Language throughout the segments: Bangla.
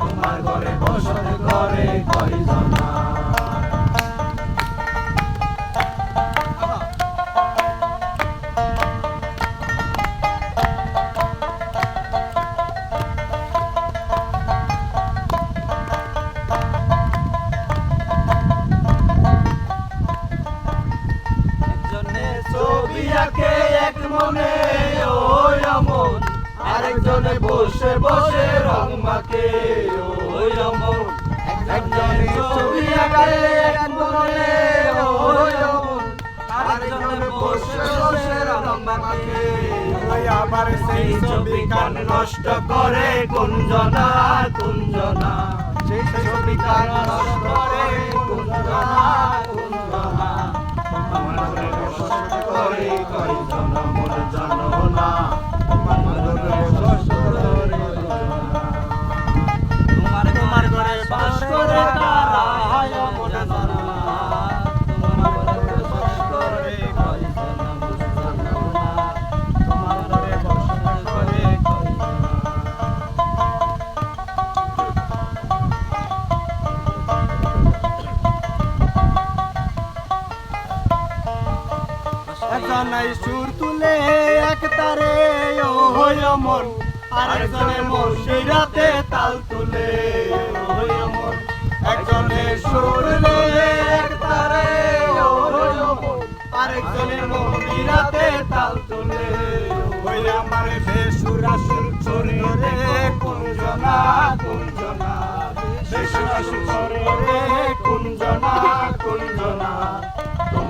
তোমার ঘরে বসত করে কয়জনা? একজনে আরেকজনে বসে বসে রং মাকে ওই অমন একজনে ছবি আঁকে এক মনে ওই অমন আরেকজনে বসে বসে রং ওই আবার সেই ছবি কান নষ্ট করে কুঞ্জনা কুঞ্জনা সেই ছবি কান নষ্ট করে কুঞ্জনা কুঞ্জনা আমার ঘরে বসত করে কয়জনা একজনে সুর তুলে এক তারে ও হই মন সেই রাতে তাল তুলে।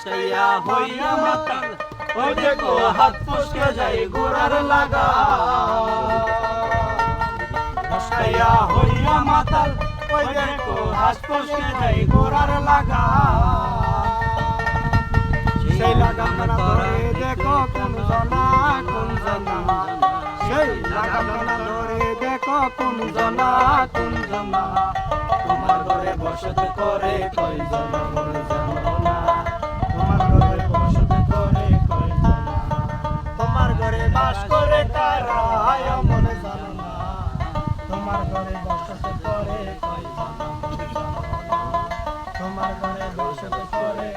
রসকাইয়া হইয়া মাতাল, ওই দেখো হাত ফসকে যাই গোড়ার লাগা। রসকাইয়া হইয়া মাতাল, ওই দেখো হাত ফসকে যাই গোড়ার লাগা। সেই লাগাম ধরে দেখো কোন জনা কোন জনা। সেই লাগাম ধরে দেখো কোন জনা কোন জনা। তোমার ঘরে বসত করে কয় জনা তোমার ঘরে বসতে পরে তোমার ঘরে বসতে পরে